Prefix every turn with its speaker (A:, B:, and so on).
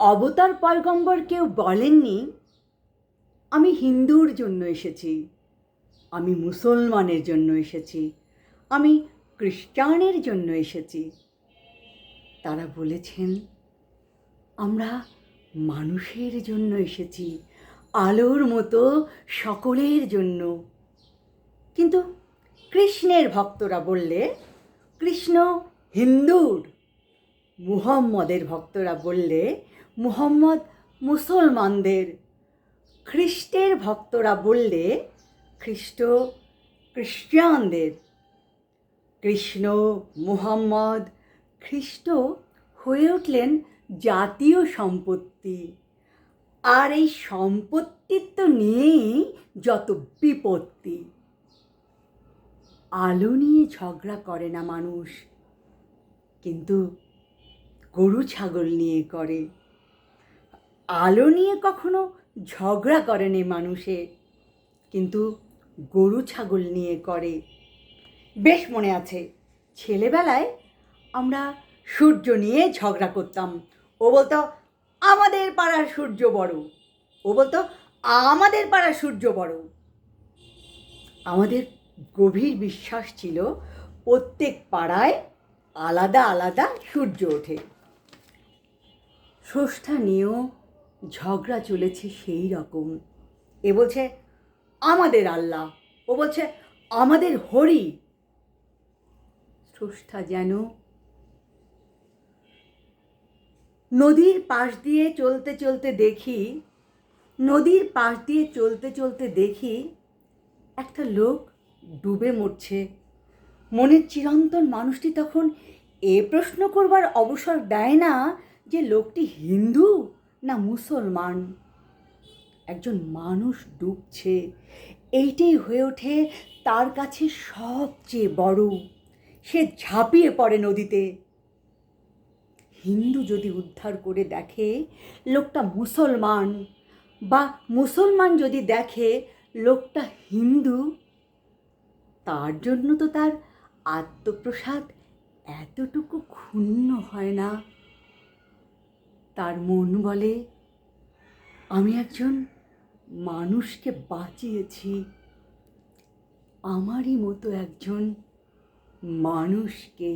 A: অবতার পয়গম্বর কেউ বলেননি, আমি হিন্দুর জন্য এসেছি, আমি মুসলমানের জন্য এসেছি, আমি খ্রিস্টানের জন্য এসেছি। তারা বলেছেন, আমরা মানুষের জন্য এসেছি, আলোর মতো সকলের জন্য। কিন্তু কৃষ্ণের ভক্তরা বললে, কৃষ্ণ হিন্দুর। মুহম্মদের ভক্তরা বললে, মুহম্মদ মুসলমানদের। খ্রিস্টের ভক্তরা বললে, খ্রিস্ট খ্রিস্টানদের। কৃষ্ণ মুহাম্মদ, খ্রিস্ট হয়ে উঠলেন জাতীয় সম্পত্তি। আর এই সম্পত্তির তো নিয়েই যত বিপত্তি। আলো নিয়ে ঝগড়া করে না মানুষ। কিন্তু গরু ছাগল নিয়ে করে। আলো নিয়ে কখনো ঝগড়া করেনি মানুষে, কিন্তু গরু ছাগল নিয়ে করে। বেশ মনে আছে, ছেলেবেলায় আমরা সূর্য নিয়ে ঝগড়া করতাম। ও বলতো, আমাদের পাড়ার সূর্য বড়। ও বলতো, আমাদের পাড়ার সূর্য বড়। আমাদের গভীর বিশ্বাস ছিল, প্রত্যেক পাড়ায় আলাদা আলাদা সূর্য ওঠে। স্রষ্টা নিয়েও ঝগড়া চলেছে সেই রকম। এ বলছে, আমাদের আল্লাহ। ও বলছে, আমাদের হরি। স্রষ্টা যেন নদীর পাশ দিয়ে চলতে চলতে দেখি, নদীর পাশ দিয়ে চলতে চলতে দেখি, একটা লোক ডুবে মরছে। মনের চিরন্তন মানুষটি তখন এ প্রশ্ন করবার অবসর দেয় না যে লোকটি হিন্দু না মুসলমান? একজন মানুষ ডুবছে। এইটাই হয়ে ওঠে তার কাছে সবচেয়ে বড়। সে ঝাঁপিয়ে পড়ে নদীতে। হিন্দু যদি উদ্ধার করে দেখে লোকটা মুসলমান বা মুসলমান যদি দেখে লোকটা হিন্দু, তার জন্য তো তার আত্মপ্রসাদ এতটুকু ক্ষুণ্ণ হয় না। তার মন বলে আমি একজন মানুষকে বাঁচিয়েছি। আমারই মতো একজন মানুষকে